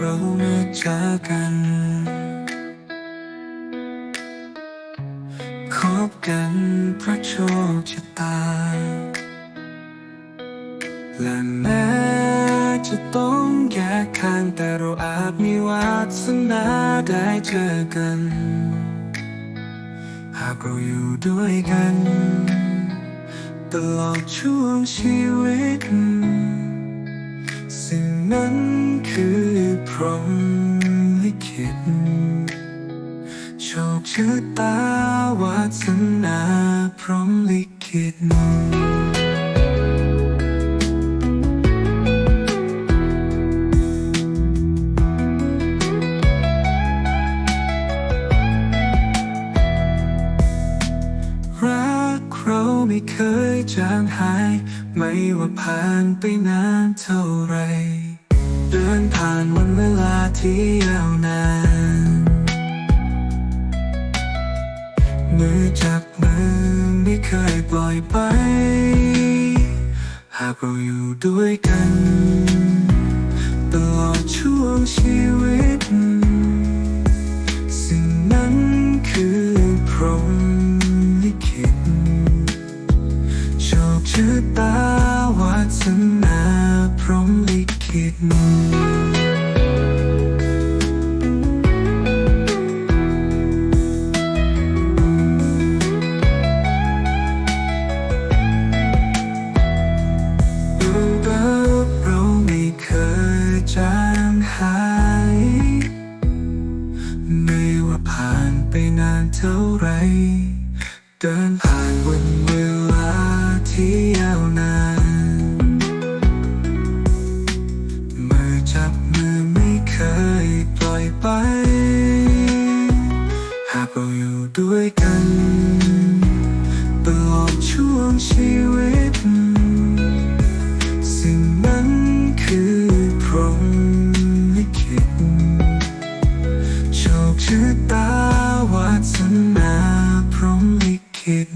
เรามาเจอกัน คบกันเพราะโชคชะตา และแม้จะต้องแยกทางแต่เราอาจมีวาสนาได้เจอกัน หากเราอยู่ด้วยกันตลอดช่วงชีวิต สิ่งนั้น พรหมลิขิตโชคชะตาวาสนาพรหมลิขิตรักเราไม่เคยจางหาย ไม่ว่าผ่านไปนานเท่าไร เดินผ่านวันเวลาที่ยาวนานมือจับมือไม่เคยปล่อยไป หากเราอยู่ด้วยกัน ตลอดช่วงชีวิต สิ่งนั้นคือพรหมลิขิตโชคชะตา เท่าไรเดินผ่านวันเวลาที่ยาวนานากเราอยู่ด้วยกันตลอดช่วงชีวิต สิ่งนั้นคือพรหมลิขิตโชคชะตาวาสนาพรหมลิขิต